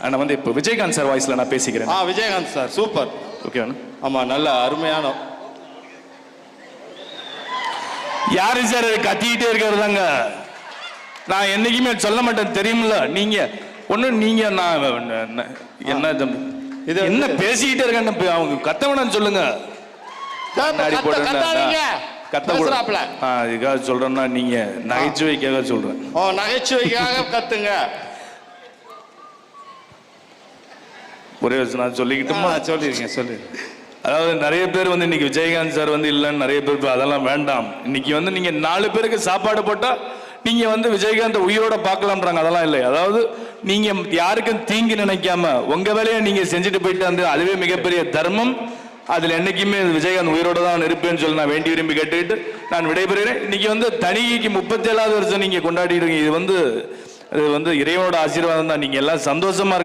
நான் வந்து இப்போ விஜயகாந்த் சார் வாய்ஸ்ல நான் பேசிக்கிறேன். ஆ விஜயகாந்த் சார் சூப்பர். ஓகேவா ஆமா நல்ல அருமையான யாரு சார் கத்திக்கிட்டே இருக்கிறதாங்க? நான் என்னைக்குமே சொல்ல மாட்டேன் தெரியுமில்ல. நீங்க ஒண்ணு நீங்க நான் என்ன- தம்பி? இது என்ன பேசிக்கிட்டே இருக்கான்னு அவங்க கத்த வேணாம்னு சொல்லுங்க முன்னாடி போட்டு கத்த பேசுறாப்ல ஆ இதுக்காக சொல்றேன்னா நீங்க நகைச்சுவைக்காக சொல்றேன். ஓ நகைச்சுவைக்காக கத்துங்க. ஒரே விஷயம் நான் சொல்லிக்கிட்டுமா? சொல்லிருங்க சொல்லிருங்க. அதாவது நிறைய பேர் வந்து இன்னைக்கு விஜயகாந்த் சார் வந்து இல்லைன்னு நிறைய பேர் அதெல்லாம் வேண்டாம். இன்னைக்கு வந்து நீங்க நாலு பேருக்கு சாப்பாடு போட்டா நீங்க வந்து விஜயகாந்த் உயிரோட பார்க்கலாம்ன்றாங்க. அதெல்லாம் இல்லை அதாவது நீங்க யாருக்கும் தீங்கு நினைக்காம உங்க வேலையை நீங்க செஞ்சுட்டு போயிட்டு வந்து அதுவே மிகப்பெரிய தர்மம். அதுல என்னைக்குமே விஜயகாந்த் உயிரோட தான் இருப்பேன்னு சொல்லி நான் வேண்டி விரும்பி கேட்டுக்கிட்டு நான் விடைபெறுகிறேன். இன்னைக்கு வந்து தனிகைக்கு முப்பத்தி ஏழாவது வருஷம் நீங்க கொண்டாடிடுங்க இது வந்து இது வந்து இறைவனோட ஆசீர்வாதம் தான். நீங்க எல்லாம் சந்தோஷமா